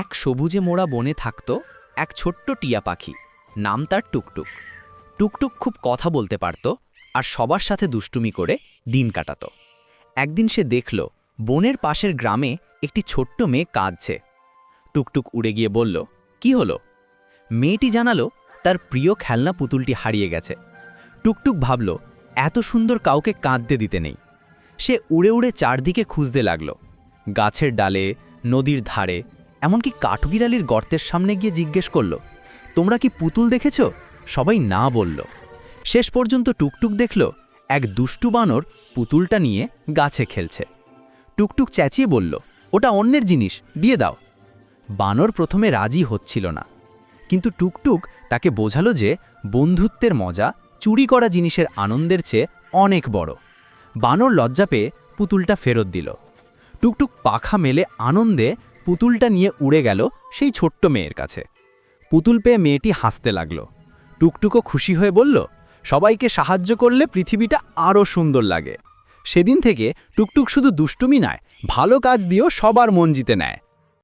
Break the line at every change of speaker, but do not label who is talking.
এক সবুজে মোড়া বনে থাকত এক ছোট্ট টিয়া পাখি। নাম তার টুকটুক। টুকটুক খুব কথা বলতে পারত আর সবার সাথে দুষ্টুমি করে দিন কাটাত। একদিন সে দেখল বনের পাশের গ্রামে একটি ছোট্ট মেয়ে কাঁদছে। টুকটুক উড়ে গিয়ে বলল, কি হলো? মেয়েটি জানালো, তার প্রিয় খেলনা পুতুলটি হারিয়ে গেছে। টুকটুক ভাবল, এত সুন্দর কাউকে কাঁদতে দিতে নেই। সে উড়ে উড়ে চারদিকে খুঁজতে লাগল। গাছের ডালে, নদীর ধারে এমনকি কাঠবিড়ালির গর্তের সামনে গিয়ে জিজ্ঞেস করল, তোমরা কি পুতুল দেখেছ? সবাই না বলল। শেষ পর্যন্ত টুকটুক দেখল, এক দুষ্টু বানর পুতুলটা নিয়ে গাছে খেলছে। টুকটুক চেঁচিয়ে বলল, ওটা অন্যের জিনিস, দিয়ে দাও। বানর প্রথমে রাজি হচ্ছিল না। কিন্তু টুকটুক তাকে বোঝালো যে বন্ধুত্বের মজা চুরি করা জিনিসের আনন্দের চেয়ে অনেক বড়। বানর লজ্জা পেয়ে পুতুলটা ফেরত দিল। টুকটুক পাখা মেলে আনন্দে পুতুলটা নিয়ে উড়ে গেল সেই ছোট্ট মেয়ের কাছে। পুতুল পেয়ে মেয়েটি হাসতে লাগল। টুকটুকো খুশি হয়ে বলল, সবাইকে সাহায্য করলে পৃথিবীটা আরও সুন্দর লাগে। সেদিন থেকে টুকটুক শুধু দুষ্টুমি নয়, ভালো কাজ দিয়েও সবার মন জিতে নেয়।